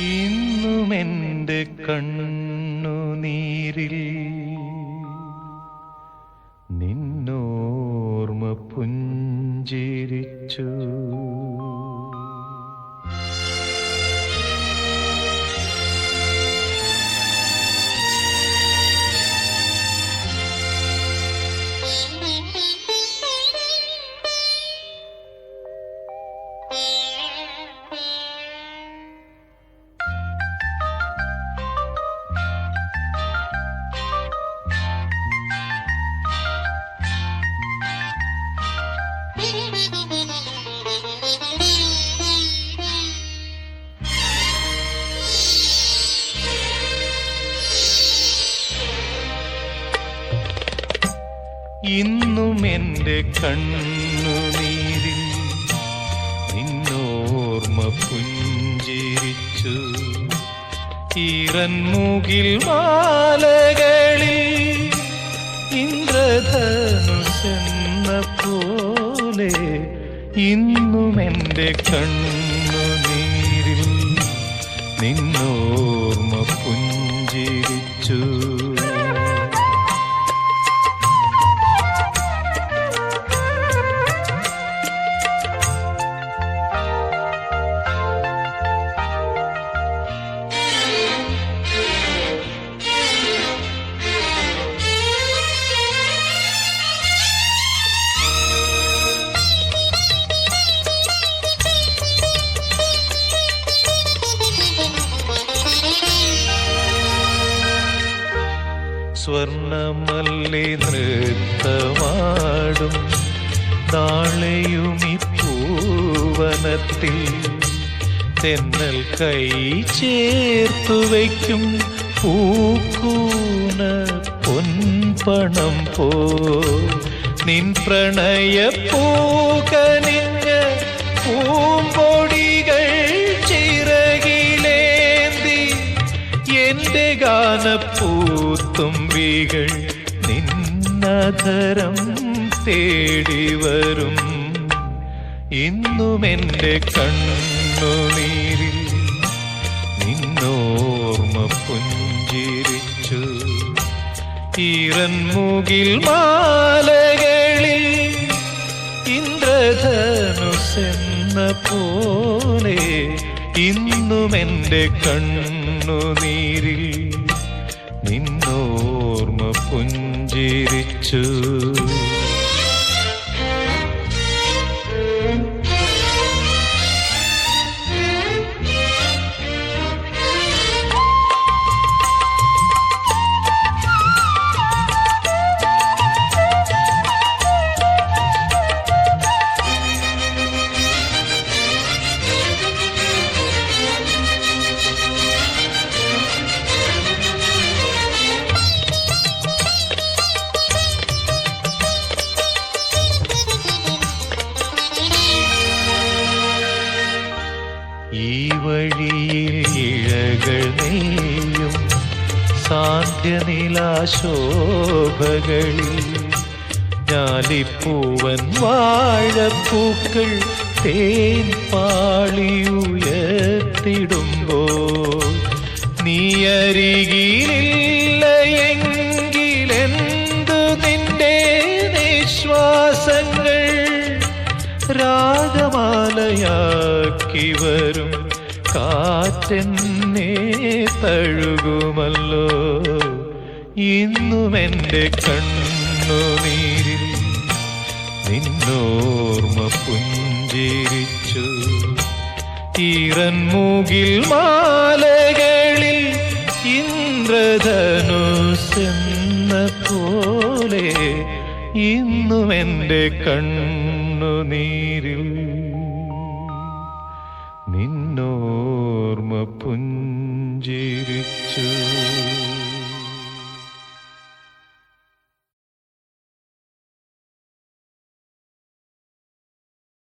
ഇന്നുമെന്റെ കണ്ണുനീരിൽ നിന്നോർമ്മ പുഞ്ചിരിച്ചു. ഇന്നും എന്റെ കണ്ണുനീരിൽ നിന്നോർമ്മ പുഞ്ചിരിച്ചു. ഈറൻമുകിൽ മാലകളിൽ ഇന്ദ്രധനുഷെന്ന പോലെ ഇന്നും എന്റെ കണ്ണു നീരിൽ നിന്നോർമ്മ പുഞ്ചിരിച്ചു. സ്വർണമല്ലി നൃത്തമാടും. നാളെയും ഈ പൂവനത്തിൽ തെന്നൽ കൈ ചേർത്തു വയ്ക്കും. പൂക്കൂന പൊൻപണം പോ നിൻ പ്രണയ ഗാനപ്പൂത്തുമ്പികൾ നിന്നധരം തേടി വരും. ഇന്നും എന്റെ കണ്ണുനീരിൽ നിന്നോർമ്മ പുഞ്ചിരിച്ചു. ഈറൻമുകിൽ മാലകളിൽ ഇന്ദ്രധനുസെന്ന പോലെ ഇന്നും എന്റെ കണ്ണുനീരിൽ നിന്നോർമ്മ പുഞ്ചിരിച്ചു. വഴിയിൽ ഇഴകൾ സാന്ധ്യനിലാശോഭകളിൽ ഞാലിപ്പൂവൻ വാഴപ്പൂക്കൾ തേൻ പാളിയുയർത്തിടുമ്പോൾ നീയരികിലില്ല എങ്കിലെന്തു നിന്റെ നിശ്വാസങ്ങൾ രാഗമാലയാക്കി വരും കാറ്റെന്നെ തഴുകുമല്ലോ. ഇന്നും എന്റെ കണ്ണുനീരിൽ നിന്നോർമ്മ പുഞ്ചിരിച്ചു. ഈറൻമുകിൽ മാലകളിൽ ഇന്ദ്രധനുസെന്ന പോലെ ഇന്നും എന്റെ കണ്ണുനീരിൽ ഓർമ്മ പുഞ്ചിരിച്ചു.